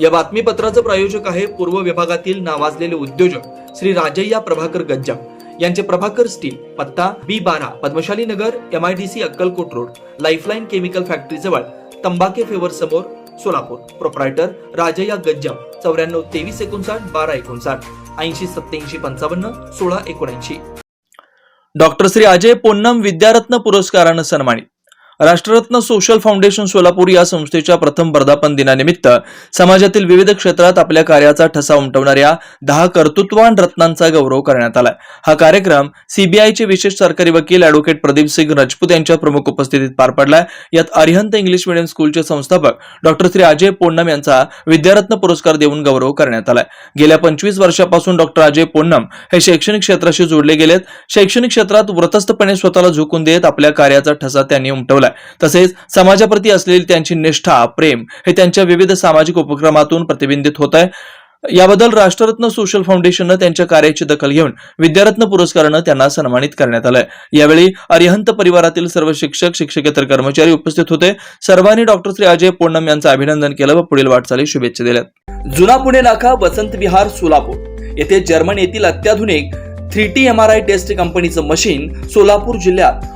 या बातमीपत्राचं प्रायोजक आहे पूर्व विभागातील नावाजलेले उद्योजक श्री राजय्या प्रभाकर गज्जम यांचे प्रभाकर स्टील पत्ता बी बारा Padmashali Nagar M I D C Akkalkot road lifeline chemical factory जवळ तंबाके फेवर समोर सोलापूर. प्रोप्रायटर राजय्या गज्जम चौऱ्याण्णव तेवीस एकोणसाठ बारा एकोणसाठ ऐंशी सत्याऐंशी पंचावन्न सोळा एकोणऐंशी. डॉक्टर श्री अजय पोन्नम विद्यारत्न पुरस्कारानं सन्मानित. राष्ट्ररत्न सोशल फाउंडेशन सोलापूर या संस्थेच्या प्रथम वर्धापन दिनानिमित्त समाजातील विविध क्षेत्रात आपल्या कार्याचा ठसा उमटवणाऱ्या दहा कर्तृत्वान रत्नांचा गौरव करण्यात आलाय. हा कार्यक्रम सीबीआयचे विशेष सरकारी वकील अॅडव्होकेट प्रदीप सिंग राजपूत यांच्या प्रमुख उपस्थितीत पार पडलाय. यात अरिहंत इंग्लिश मिडियम स्कूलचे संस्थापक डॉक्टर श्री अजय पोन्नम यांचा विद्यारत्न पुरस्कार देऊन गौरव करण्यात आलाय. गेल्या पंचवीस वर्षापासून डॉक्टर अजय पोन्नम हे शैक्षणिक क्षेत्राशी जोडले गेलेत. शैक्षणिक क्षेत्रात व्रतस्थपणे स्वतःला झोकून देत आपल्या कार्याचा ठसा त्यांनी उमटवलाय तसेच समाजाप्रती असलेली त्यांची निष्ठा प्रेम हे त्यांच्या विविध सामाजिक उपक्रमातून प्रतिबिंबित होत आहे. याबद्दल राष्ट्ररत्न सोशल फाउंडेशननं त्यांच्या कार्याची दखल घेऊन विद्यारत्न पुरस्कारानं त्यांना सन्मानित करण्यात आलंय. यावेळी अरिहंत परिवारातील सर्व शिक्षक शिक्षकेतर कर्मचारी उपस्थित होते. सर्वांनी डॉक्टर श्री अजय पूर्णम यांचं अभिनंदन केलं व पुढील वाटचाली शुभेच्छा दिल्या. जुना पुणे नाका वसंत विहार सोलापूर. येथे जर्मन येथील अत्याधुनिक three T M R I test कंपनीचं मशीन सोलापूर जिल्ह्यात